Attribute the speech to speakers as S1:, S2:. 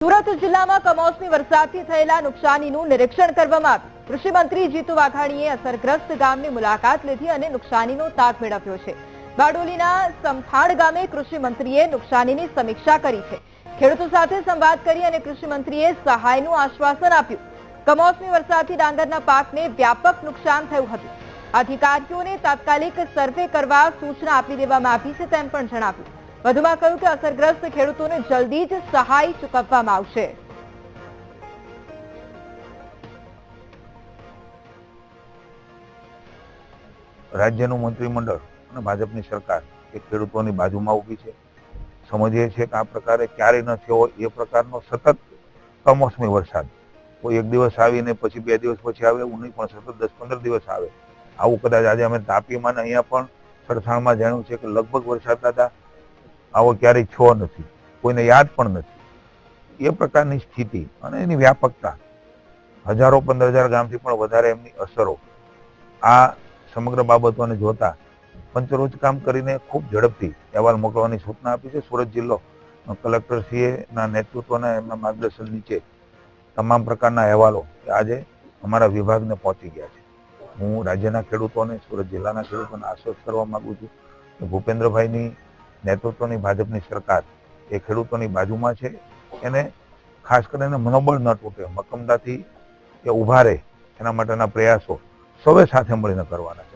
S1: સુરત જિલ્લામાં કમોસમી વરસાદથી થયેલા નુકસાનીનું નિરીક્ષણ કરવામાં આવ્યું. કૃષિમંત્રી જીતુ વાઘાણીએ અસરગ્રસ્ત ગામની મુલાકાત લીધી અને નુકસાનીનો તાગ મેળવ્યો છે. બારડોલીના સમથાડ ગામે કૃષિમંત્રીએ નુકસાનીની સમીક્ષા કરી છે. ખેડૂતો સાથે સંવાદ કરી અને કૃષિમંત્રીએ સહાયનું આશ્વાસન આપ્યું. કમોસમી વરસાદથી ડાંગરના પાકને વ્યાપક નુકસાન થયું હતું. અધિકારીઓને તાત્કાલિક સર્વે કરવા સૂચના આપી દેવામાં આવી છે તેમ પણ જણાવ્યું. વધુમાં કહ્યું કે અસરગ્રસ્ત ખેડૂતોને જલ્દી જ સહાય ચૂકવવામાં આવશે.
S2: રાજ્યનું મંત્રીમંડળ અને ભાજપની સરકાર એ ખેડૂતોની બાજુમાં ઊભી છે. સમજીએ છીએ કે આ પ્રકારે ક્યારેય ન થયો એ પ્રકારનો સતત કમોસમી વરસાદ. કોઈ એક દિવસ આવીને પછી બે દિવસ પછી આવે એવું નહીં, પણ સતત દસ પંદર દિવસ આવે. આવું કદાચ આજે અમે તાપીમાં અહીંયા પણ સરથાણમાં જાણ્યું છે કે લગભગ વરસાદ દાદા આવો ક્યારેય છો નથી, કોઈને યાદ પણ નથી. એ પ્રકારની સ્થિતિ અને એની વ્યાપકતા. હજારો પંદર હજાર ગામથી પણ વધારે એમની અસરો. આ સમગ્ર બાબતોને જોતા પંચરોજ કામ કરીને ખૂબ ઝડપથી અહેવાલ મોકલવાની સૂચના આપી છે સુરત જિલ્લો. કલેક્ટરશ્રીએ ના નેતૃત્વના એમના માર્ગદર્શન નીચે તમામ પ્રકારના અહેવાલો આજે અમારા વિભાગને પહોંચી ગયા છે. હું રાજ્યના ખેડૂતોને, સુરત જિલ્લાના ખેડૂતોને આશ્વસ્ત કરવા માગું છું. કે ભૂપેન્દ્રભાઈની નેતૃત્વની ભાજપની સરકાર એ ખેડૂતોની બાજુમાં છે. એને ખાસ કરીને મનોબળ ન તૂટે, મક્કમતાથી એ ઊભા રહે એના માટેના પ્રયાસો સૌએ સાથે મળીને કરવાના